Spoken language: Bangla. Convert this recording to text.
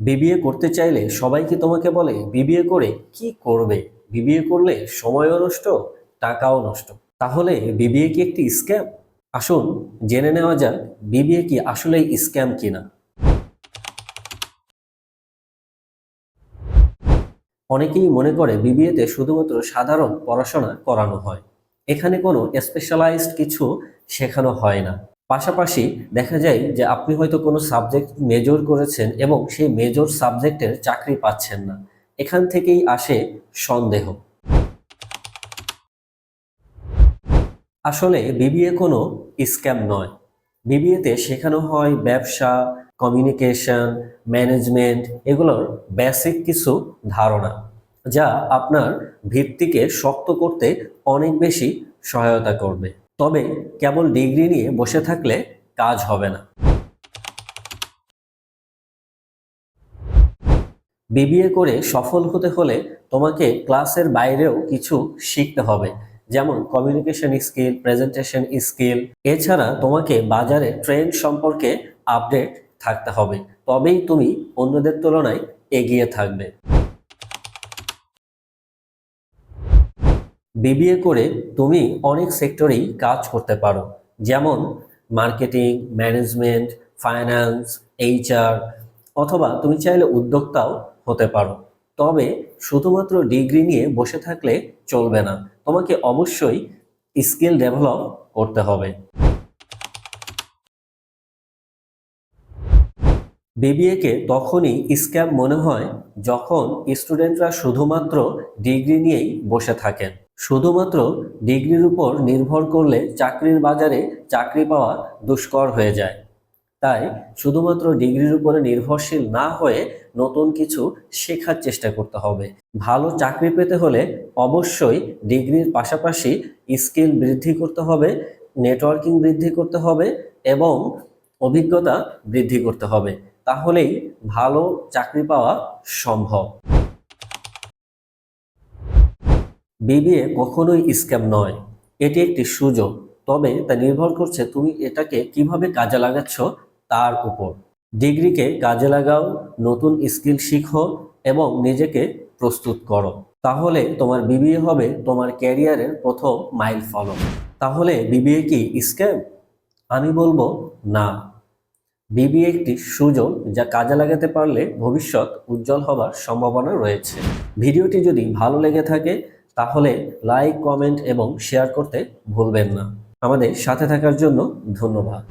বিবিএ করতে চাইলে সবাই কি তোমাকে বলে, বিবিএ করে কি করবে? বিবিএ করলে সময়ও নষ্ট, টাকাও নষ্ট তাহলে বিবিএ কি একটি স্ক্যাম? আসুন জেনে নেওয়া যাক, বিবিএ কি আসলেই স্ক্যাম কিনা? অনেকেই মনে করে বিবিএতে শুধুমাত্র সাধারণ পড়াশোনা করানো হয়। এখানে কোনো স্পেশালাইজড কিছু শেখানো হয় না। পাশাপাশি দেখা যায় যে আপনি হয়তো কোনো সাবজেক্ট মেজর করেছেন এবং সেই মেজর সাবজেক্টের চাকরি পাচ্ছেন না। এখান থেকেই আসে সন্দেহ। আসলে বিবিএ কোনো স্ক্যাম নয়। বিবিএতে শেখানো হয় ব্যবসা কমিউনিকেশন ম্যানেজমেন্ট এগুলোর বেসিক কিছু ধারণা, যা আপনার ভিত্তিকে শক্ত করতে অনেক বেশি সহায়তা করবে। তবে কেবল ডিগ্রি নিয়ে বসে থাকলে কাজ হবে না। বিবিএ করে সফল হতে হলে তোমাকে ক্লাসের বাইরেও কিছু শিখতে হবে, যেমন কমিউনিকেশন স্কিল প্রেজেন্টেশন স্কিল এছাড়া তোমাকে বাজারে ট্রেন্ড সম্পর্কে আপডেট থাকতে হবে, তবেই তুমি অন্যদের তুলনায় এগিয়ে থাকবে। বিবিএ করে তুমি অনেক সেক্টরেই কাজ করতে পারো। যেমন মার্কেটিং, ম্যানেজমেন্ট, ফাইন্যান্স, এইচআর, অথবা তুমি চাইলে উদ্যোক্তাও হতে পারো। তবে শুধুমাত্র ডিগ্রি নিয়ে বসে থাকলে চলবে না, তোমাকে অবশ্যই স্কিল ডেভেলপ করতে হবে। বিবিএকে তখনই স্ক্যাম মনে হয় যখন স্টুডেন্টরা শুধুমাত্র ডিগ্রি নিয়েই বসে থাকেন। শুধুমাত্র ডিগ্রির উপর নির্ভর করলে চাকরির বাজারে চাকরি পাওয়া দুষ্কর হয়ে যায়। তাই শুধুমাত্র ডিগ্রির উপরে নির্ভরশীল না হয়ে নতুন কিছু শেখার চেষ্টা করতে হবে। ভালো চাকরি পেতে হলে অবশ্যই ডিগ্রির পাশাপাশি স্কিল বৃদ্ধি করতে হবে, নেটওয়ার্কিং বৃদ্ধি করতে হবে এবং অভিজ্ঞতা বৃদ্ধি করতে হবে। তাহলেই ভালো চাকরি পাওয়া সম্ভব। বিবিএ কখনোই স্ক্যাম নয়। এটি একটি সুযোগ। তবে তা নির্ভর করছে তুমি এটাকে কীভাবে কাজে লাগাচ্ছ তার উপর। ডিগ্রিকে কাজে লাগাও, নতুন স্কিল শিখো এবং নিজেকে প্রস্তুত করো। তাহলে তোমার বিবিএ হবে তোমার ক্যারিয়ারের প্রথম মাইল ফলক। তাহলে বিবিএ কি স্ক্যাম আমি বলব না। বিবিএ একটি সুযোগ যা কাজে লাগাতে পারলে ভবিষ্যৎ উজ্জ্বল হবার সম্ভাবনা রয়েছে। ভিডিওটি যদি ভালো লেগে থাকে তাহলে লাইক কমেন্ট এবং শেয়ার করতে ভুলবেন না। আমাদের সাথে থাকার জন্য ধন্যবাদ।